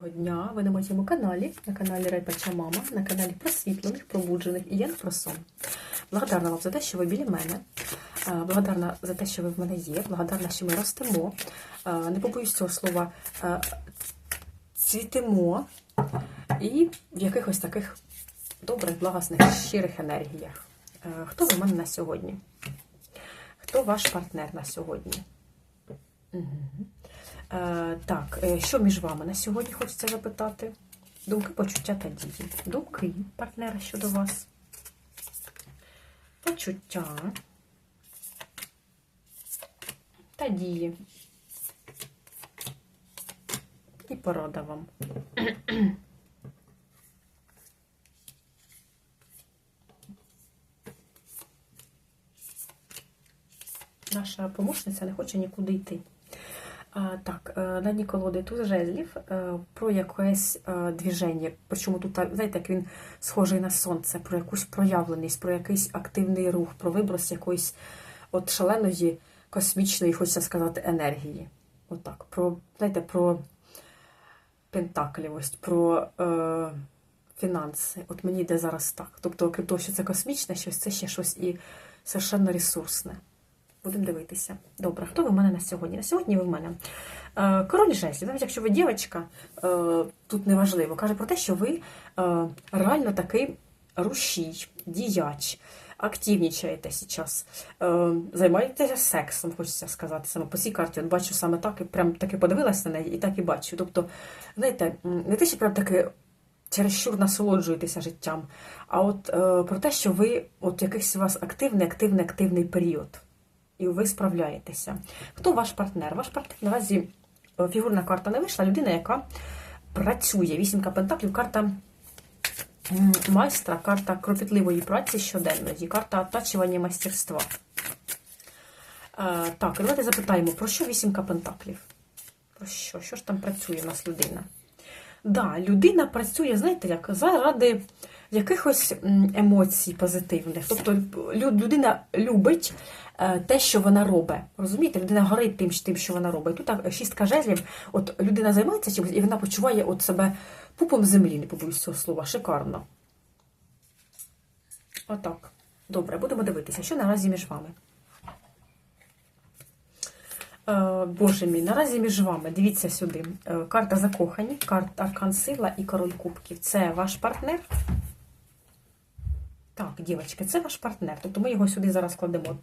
Доброго дня, ви на моєму каналі, на каналі Райпача Мама, на каналі просвітлених, пробуджених і я про сон. Благодарна вам за те, що ви біля мене. е, Благодарна за те, що ви в мене є. Благодарна, що ми ростемо. е, Не побоюсь цього слова, е, цвітимо і в якихось таких добрих, благосних, щирих енергіях. Хто ви в мене на сьогодні? Хто ваш партнер на сьогодні? Мгм. Е, так, е, що між вами на сьогодні хочеться запитати? Думки, почуття та дії. Думки партнера щодо вас. Почуття та дії. І порада вам. Наша помощниця не хоче нікуди йти. Так, е, на дні колоди туз жезлів е, про якесь е, движення. Причому тут, знаєте, як він схожий на сонце, про якусь проявленість, про якийсь активний рух, про виброс якоїсь от шаленої космічної, хочеться сказати, енергії. Отак. Про, знаєте, про пентаклівость, про е, фінанси. От мені йде зараз так. Тобто, окрім того, що це космічне щось, це ще щось і совершенно ресурсне. Будемо дивитися. Добре, хто ви в мене на сьогодні? На сьогодні ви в мене е, король жезлів. Навіть якщо ви дівчинка, е, тут неважливо, каже про те, що ви е, реально такий рушій, діяч, активнічаєте зараз, займаєтеся сексом, хочеться сказати. Саме по цій карті. От бачу саме так, і прям таки подивилася на неї, і так і бачу. Тобто, знаєте, не те, що прям таки чересчур насолоджуєтеся життям, а от про те, що ви от якийсь у вас активний, активний, активний період і ви справляєтеся. Хто ваш партнер? Ваш партнер наразі е, фігурна карта не вийшла, людина, яка працює. Вісімка пентаклів, карта майстра, карта кропітливої праці щоденної, карта оттачування майстерства. Е, Так, давайте запитаємо, про що вісімка пентаклів? Про що? Що ж там працює у нас людина? Да, людина працює, знаєте, як заради якихось емоцій позитивних. Тобто людина любить е, те, що вона робить. Розумієте, людина горить тим, тим, що вона робить. Тут шістка жезлів, от людина займається чимось, і вона почуває от себе пупом землі, не побоюсь цього слова. Шикарно. Отак. Добре, будемо дивитися, що наразі між вами. Е, Боже мій, наразі між вами, дивіться сюди. Е, Карта закохані, карта Аркан Сила і Король Кубків. Це ваш партнер? Дівчатки, це ваш партнер. Тобто ми його сюди зараз кладемо.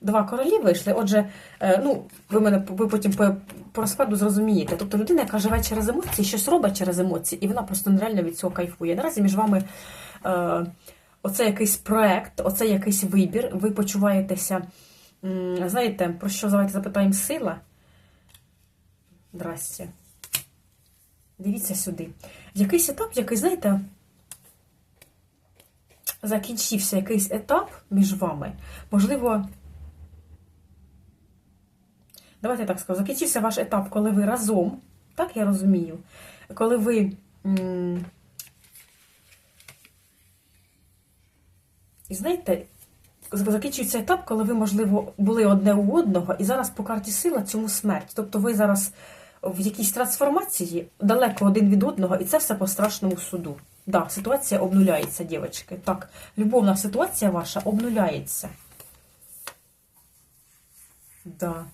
Два королі вийшли. Отже, е, ну, ви мене ви потім по, по розкладу зрозумієте. Тобто людина, яка живе через емоції, щось робить через емоції, і вона просто нереально від цього кайфує. Наразі між вами е, оце якийсь проект, оце якийсь вибір. Ви почуваєтеся. Знаєте, про що давайте запитаємо сила? Здрасте. Дивіться сюди. Якийсь етап, який, знаєте, закінчився якийсь етап між вами. Можливо, давайте так скажу, закінчився ваш етап, коли ви разом, так я розумію, коли ви. І знаєте, закінчується етап, коли ви, можливо, були одне у одного, і зараз по карті сила цьому смерть. Тобто ви зараз в якійсь трансформації далеко один від одного, і це все по страшному суду. Да, ситуація обнуляється, дівчатки. Так, любовна ситуація ваша обнуляється. Да.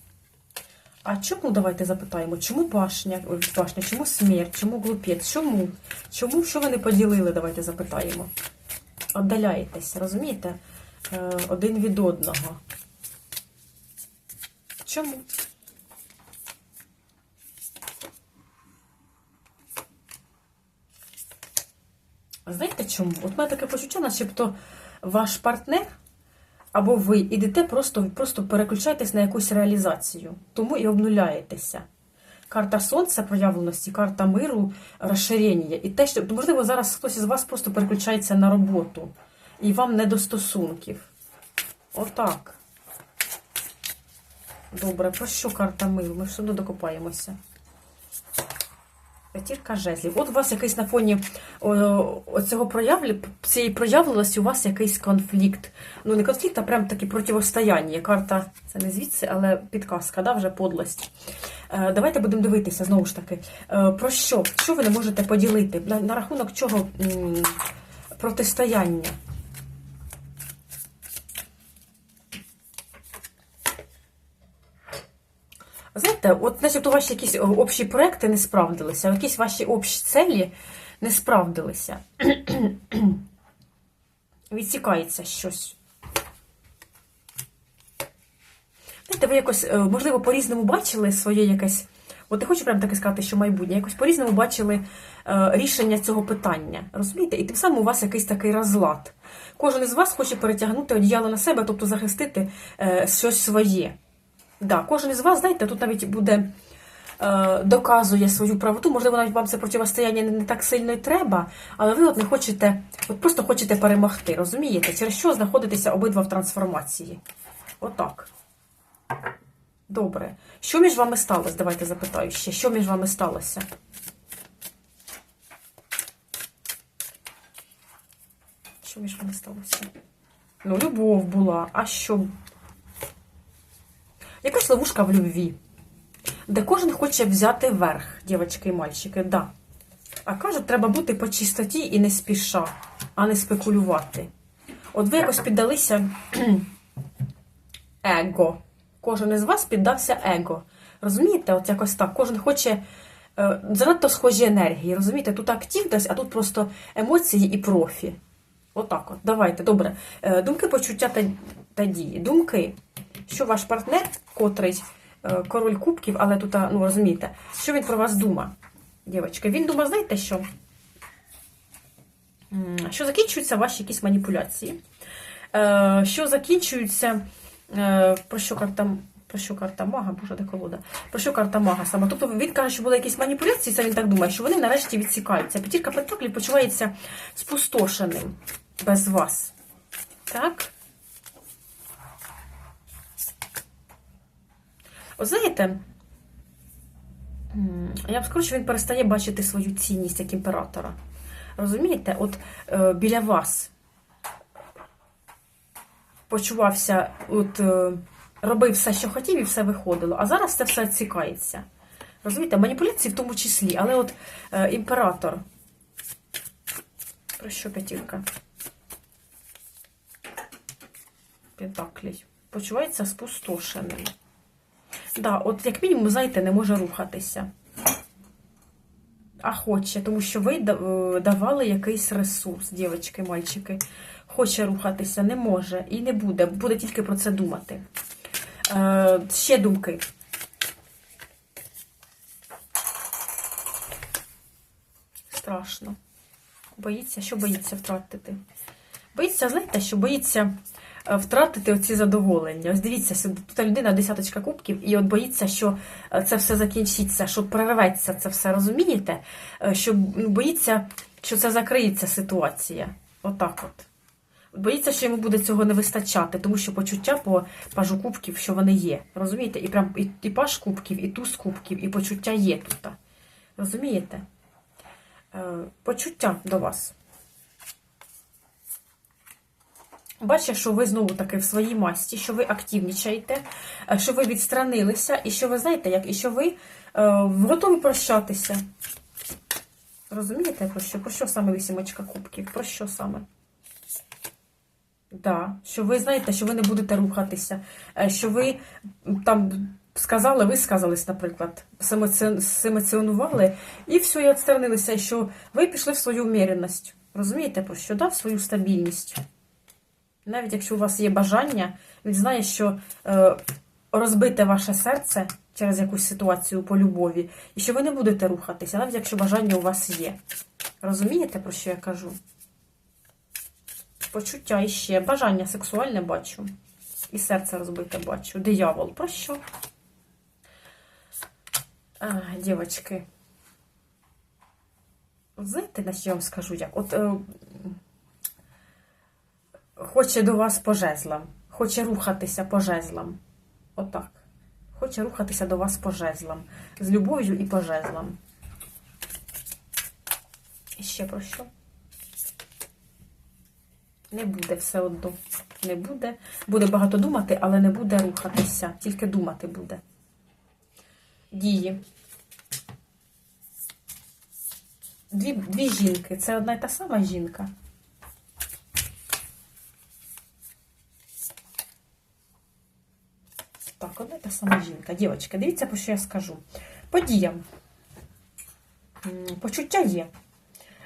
А чому давайте запитаємо? Чому башня, ой, башня, чому смерть, чому глупець? Чому? Чому що ви не поділили? Давайте запитаємо. Отдаляєтесь, розумієте? Е, Один від одного. Чому? Знаєте чому? От в мене таке почуття, начебто ваш партнер або ви ідете, просто, просто переключаєтесь на якусь реалізацію, тому і обнуляєтеся. Карта сонця проявленості, карта миру, розширення. І те, що можливо, зараз хтось із вас просто переключається на роботу, і вам не до стосунків. Отак. Добре, про що карта миру? Ми все одно докопаємося. П'ятірка жезлів. От у вас якийсь на фоні о, оцього проявлі, цієї проявленості у вас якийсь конфлікт. Ну, не конфлікт, а прям таке противостояння. Карта, це не звідси, але підказка, да, вже подлость. Е, давайте будемо дивитися знову ж таки. Е, про що? Що ви не можете поділити? На, на рахунок чого протистояння? Знаєте, от у ваші якісь общі проекти не справдилися, якісь ваші общі цілі не справдилися. Відсікається щось. Знаєте, ви якось, е, можливо, по-різному бачили своє якесь. От я хочу прямо таке сказати, що майбутнє, якось по-різному бачили е, рішення цього питання. Розумієте? І тим самим у вас якийсь такий розлад. Кожен із вас хоче перетягнути одіяло на себе, тобто захистити е, щось своє. Да, кожен із вас, знаєте, тут навіть буде е, доказує свою правоту. Можливо, навіть вам це протистояння не, так сильно й треба, але ви от не хочете, от просто хочете перемогти, розумієте? Через що знаходитеся обидва в трансформації? Отак. Добре. Що між вами сталося? Давайте запитаю ще. Що між вами сталося? Що між вами сталося? Ну, любов була. А що? Якась ловушка в любві, де кожен хоче взяти верх, дівчатки і мальчики, да. А кажуть, треба бути по чистоті і не спіша, а не спекулювати. От ви якось піддалися его. Кожен із вас піддався его. Розумієте, от якось так. Кожен хоче е, занадто схожі енергії. Розумієте, тут активність, а тут просто емоції і профі. Отак от. Давайте, добре. Е, думки, почуття та, та дії. Думки що ваш партнер, котрий е, король кубків, але тут, ну розумієте, що він про вас думає, дівчатка? Він думає, знаєте що? Що закінчуються ваші якісь маніпуляції, е, що закінчуються, е, про що карта. Про що карта мага, боже, де колода? Про що карта мага саме? Тобто він каже, що були якісь маніпуляції, це він так думає, що вони нарешті відсікаються. П'ятірка Пентаклів почувається спустошеним без вас. Так? От знаєте, я б скажу, що він перестає бачити свою цінність як імператора. Розумієте, от е, біля вас почувався, от е, робив все, що хотів, і все виходило. А зараз це все цікається. Розумієте, маніпуляції в тому числі, але от е, імператор. Про що п'ятірка? Пентаклій. Почувається спустошеним. Да, от як мінімум, знаєте, не може рухатися. А хоче, тому що ви е, давали якийсь ресурс, дівчатки, мальчики. Хоче рухатися, не може і не буде. Буде тільки про це думати. Е, Ще думки. Страшно. Боїться, що боїться втратити? Боїться, знаєте, що боїться втратити оці задоволення. Ось дивіться, тут людина десяточка кубків, і от боїться, що е, це все закінчиться, що прорветься це все, розумієте? Е, що ну, боїться, що це закриється ситуація. Отак от. Боїться, що йому буде цього не вистачати, тому що почуття по пажу кубків, що вони є. Розумієте? І прям і, і паж кубків, і туз кубків, і почуття є тут. Розумієте? Почуття до вас. Бачите, що ви знову таки в своїй масті, що ви активнічаєте, е, що ви відстранилися, і що ви знаєте, як, і що ви е, готові прощатися. Розумієте, про що? Про що саме вісімочка кубків? Про що саме? Да, що ви знаєте, що ви не будете рухатися, е, що ви там сказали, ви сказались, наприклад, семеціонували, і все, і відсторонилися, що ви пішли в свою уміряність. Розумієте, про що? Да, в свою стабільність. Навіть якщо у вас є бажання, він знає, що е, розбите ваше серце через якусь ситуацію по любові, і що ви не будете рухатися, навіть якщо бажання у вас є. Розумієте, про що я кажу? Почуття іще. Бажання сексуальне бачу. І серце розбите бачу. Диявол. Про що? А, Дівочки. Знаєте, на що я вам скажу як? От. Е, хоче до вас по жезлам, хоче рухатися по жезлам. Отак. Хоче рухатися до вас по жезлам. З любов'ю і по жезлам. І ще про що? Не буде все одно. Не буде. Буде багато думати, але не буде рухатися. Тільки думати буде. Дії. Дві, дві жінки. Це одна й та сама жінка. Так, одна й та сама жінка. Дівчатка, дивіться, про що я скажу. По діям. Почуття є.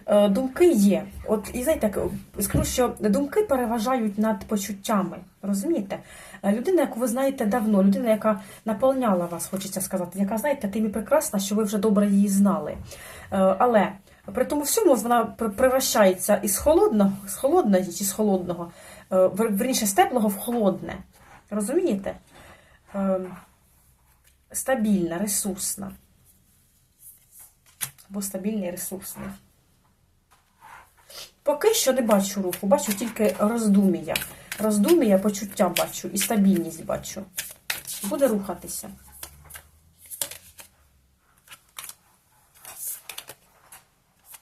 Е, Думки є. От і знаєте, скажу, що думки переважають над почуттями. Розумієте? Е, Людина, яку ви знаєте давно, людина, яка наповняла вас, хочеться сказати, яка знаєте, тим і прекрасна, що ви вже добре її знали. Е, Але при тому всьому вона превращається із холодного, з холодної чи з холодного, вер- верніше з теплого в холодне. Розумієте? Е, Стабільна, ресурсна. Або стабільний, ресурсний. Поки що не бачу руху, бачу тільки роздумія. Роздумія, почуття бачу і стабільність бачу. Буде рухатися.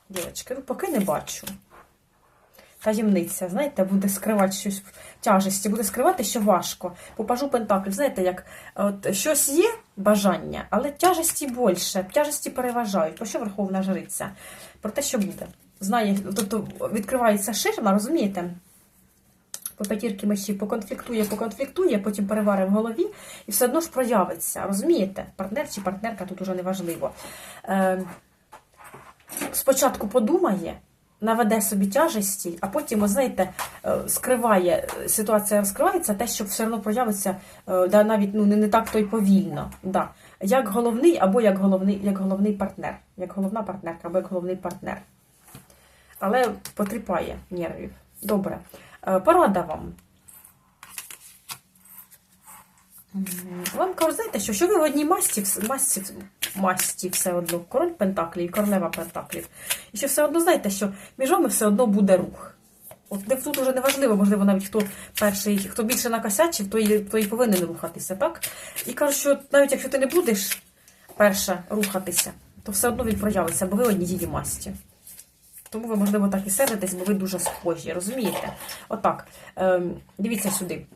Дівчатки, ну поки не бачу. Таємниця, знаєте, буде скривати щось в тяжесті, буде скривати, що важко. Попажу Пентакль, знаєте, як от щось є бажання, але тяжесті більше, тяжесті переважають. Про що Верховна Жриця? Про те, що буде. Знає, тобто відкривається ширма, розумієте? По п'ятірки мечів поконфліктує, поконфліктує, потім перевари в голові і все одно ж проявиться. Розумієте? Партнер чи партнерка тут уже не важливо. Е, спочатку подумає, наведе собі тяжесті, а потім, от знаєте, е, скриває, ситуація розкривається, те, що все одно проявиться е, да, навіть ну, не, так то й повільно. Да. Як головний або як головний, як головний партнер, як головна партнерка або як головний партнер. Але потріпає нервів. Добре. Е, Порада вам. Вам кажуть, знаєте, що, що ви в одній масті, масті, масті все одно, король Пентаклів королева Пентаклів. І що все одно знаєте, що між вами все одно буде рух. От тут уже не важливо, можливо, навіть хто перший, хто більше накосячив, той, той повинен рухатися, так? І кажуть, що навіть якщо ти не будеш перша рухатися, то все одно він проявиться, бо ви однієї масті. Тому ви, можливо, так і сердитесь, бо ви дуже схожі, розумієте? Отак. Ем, дивіться сюди.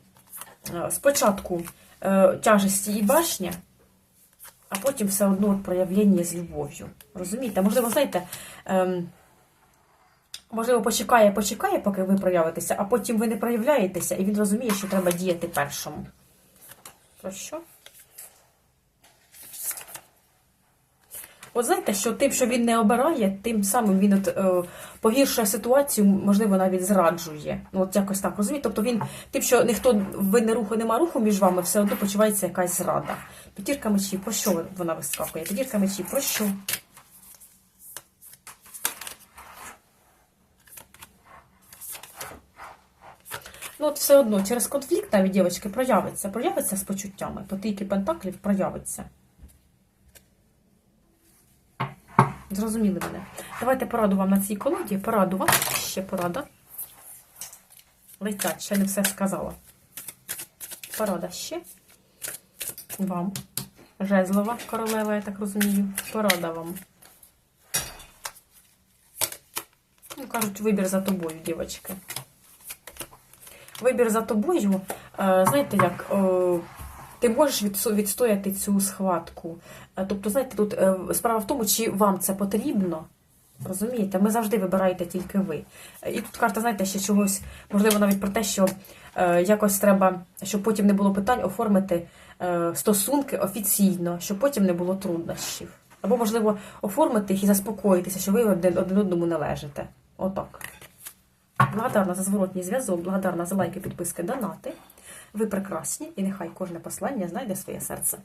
Е, Спочатку тяжесті і башня, а потім все одно проявлення з любов'ю. Розумієте? Можливо, знаєте, ем, можливо, почекає, почекає, поки ви проявитеся, а потім ви не проявляєтеся, і він розуміє, що треба діяти першому. Про що? От знаєте, що тим, що він не обирає, тим самим він от, е, погіршує ситуацію, можливо, навіть зраджує. Ну, от якось так розумієте? Тобто він тим, що ніхто ви не руху, нема руху між вами, все одно почувається якась зрада. П'ятірка мечів, про що вона вискакує? П'ятірка мечів, про що? Ну, от все одно через конфлікт навіть дівчатки проявиться, проявиться з почуттями. По трійки пентаклів проявиться. Зрозуміли мене. Давайте пораду вам на цій колоді. Пораду вам. Ще порада. Летять, ще не все сказала. Порада ще. Вам. Жезлова королева, я так розумію. Порада вам. Ну, кажуть, вибір за тобою, дівчатки. Вибір за тобою, е, знаєте, як е, ти можеш відстояти цю схватку. Е, Тобто, знаєте, тут е, справа в тому, чи вам це потрібно. Розумієте, ми завжди вибираєте тільки ви. Е, І тут карта, знаєте, ще чогось, можливо, навіть про те, що якось треба, щоб потім не було питань, оформити стосунки офіційно, щоб потім не було труднощів. Або, можливо, оформити їх і заспокоїтися, що ви один одному належите. Отак. Благодарна за зворотній зв'язок, благодарна за лайки, підписки, донати. Ви прекрасні, і нехай кожне послання знайде своє серце.